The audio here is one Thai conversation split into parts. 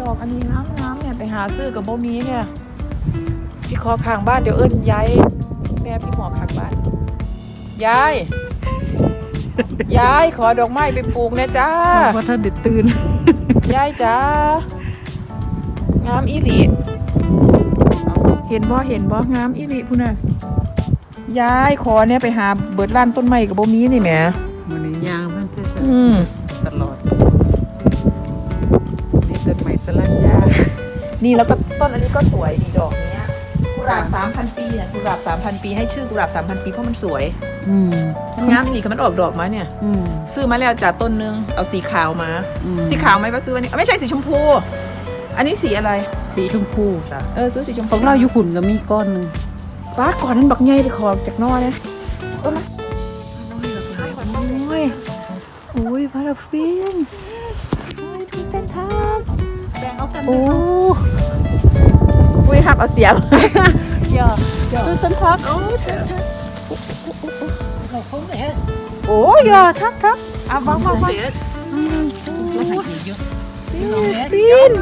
ดอกอันนี้น้ำน้ำเนี่ยไปหาซื้อกับโบมีเนี่ยที่คอข้างบ้านเดี๋ยวเอิ้นยายแม่พี่หมอข้างบ้านยายยายขอดอกไม้ไปปลูกนะจ้าว่าถ้าเด็ดตื่นยายจ้างามอีหลีเห็นบ่เห็นบ่งามอีหลีพุ่นน่ะยายขอเนี่ยไปหาเบิดร้านต้นไม้กับโบมีนี่แหมมันนี้ยางเพิ่นเทศอืมตลอด นี่แล้วก็ต้นอันนี้ก็สวยดีดอกเนี้ยกุหลาบสามพันปีเนี่ยกุหลาบสามพันปีให้ชื่อกุหลาบสามพันปีเพราะมันสวยอืมมันงามดีค่ะมันออกดอกมาเนี่ย อืมซื้อมาแล้วจากต้นนึงเอาสีขาวมา อืมสีขาวไหมว่าซื้อวันนี้เอ้าไม่ใช่สีชมพู อันนี้สีอะไร สีชมพูจ้ะเออซื้อสีชมขพูองเราอยู่ขุนก็มีก้อนหนึงป้าก่อนนั้นบักใหญ่เลยขอจากนอเนี่ยต้นละโอ้ยโอ้ยพาราฟิน เอากันโอ้อุ้ยครับเอาเสียบอย่าดูสันทักโอ้โอ้ยอย่าทักทักเอาวางวางวางตัวหายเยอะฟิน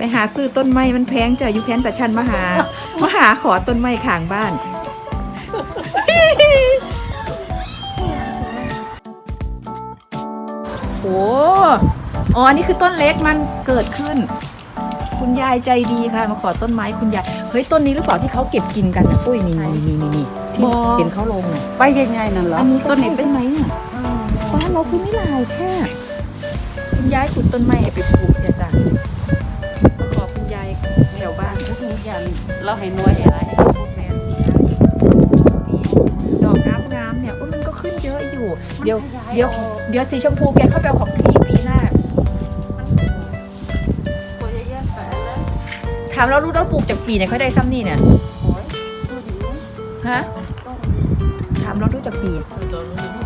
ไปหาซื้อต้นไม้มันแพงจ้ะอยู่แพนแต่ชันมาหามาหาขอต้นไม้ข้างบ้านโอ้อ๋ออันนี้คือต้นเล็กมันเกิดขึ้น คุณยายใจดีค่ะ มาขอต้นไม้คุณยาย เฮ้ยต้นนี้หรือเปล่าที่เขาเก็บกินกันนะปุ้ยนี่นี่นี่นี่นี่ที่บ่เห็นเขาลงน่ะไปยังไงนั่นเหรออันนี้ก็ต้นนี้ใช่เป็นใช่ไหมอะบ้านเราคือไม่ลายแค่คุณยายขุดต้นไม้ไปปลูกจ้ะจ้ะ่าเราให้น้อยให้หลายให้พวกแม่ดอกน้ำงามเนี่ยโอ้ยมันก็ขึ้นเยอะอยู่ เดี๋ยวเดี๋ยวเดี๋ยวสีชมพูแกเข้าไปเอาของพี่ปีหน้า ตัวแย่ๆแต่แล้วถามเรารู้เราปลูกจากปีเนี่ยเขาได้ซ้ำนี่เนี่ยโอ้ยตัวดีฮะ ถามเรารู้จากปี ตัวนี้